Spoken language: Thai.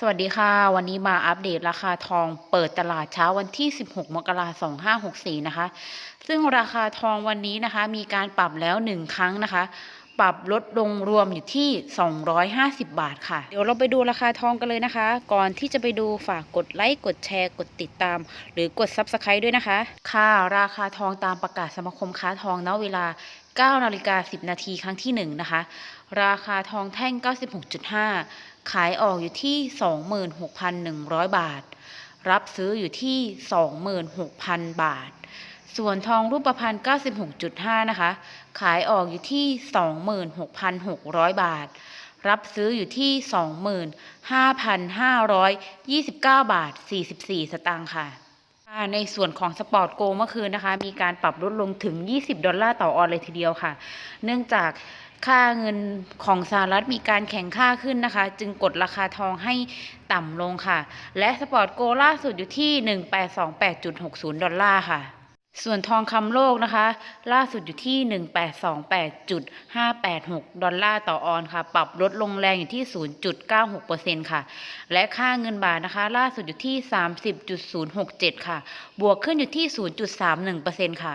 สวัสดีค่ะ วันนี้มาอัปเดตราคาทองเปิดตลาดเช้าวันที่ 16 มกราคม 2564 นะคะ ซึ่งราคาทองวันนี้นะคะ มีการปรับแล้ว 1 ครั้งนะคะ ปรับลดลงรวมอยู่ที่ 250 บาทค่ะ เดี๋ยวเราไปดูราคาทองกันเลยนะคะ ก่อนที่จะไปดูฝากกดไลค์กดแชร์ กดติดตาม หรือกด Subscribe ด้วยนะคะ ค่ะราคาทองตามประกาศสมาคมค้าทองณเวลา9นาฬิกา10 นาทีครั้งที่ 1 นะคะ ราคาทองแท่ง 96.5 ขายออกอยู่ที่ 26,100 บาท รับซื้ออยู่ที่ 26,000 บาท ส่วนทองรูปพรรณ96.5 นะคะ ขายออกอยู่ที่ 26,600 บาท รับซื้ออยู่ที่ 25,529 บาท 44 สตางค์ค่ะในส่วนของสปอร์ตโกเมื่อคืนนะคะ มีการปรับลดลงถึง 20 ดอลลาร์ต่อออนเลยทีเดียวค่ะ เนื่องจาก ค่าเงินของสหรัฐมีการแข่งค่าขึ้นนะคะ จึงกดราคาทองให้ต่ำลงค่ะ และสปอร์ตโกล่าสุดอยู่ที่ 1828.60 ดอลลาร์ค่ะ ส่วนทองคำโลกนะคะ ล่าสุดอยู่ที่ 1828.586 ดอลลาร์ต่อออนค่ะ ปรับลดลงแรงอยู่ที่ 0.96%ค่ะ และค่าเงินบาทนะคะ ล่าสุดอยู่ที่ 30.067 ค่ะ บวกขึ้นอยู่ที่ 0.31%ค่ะ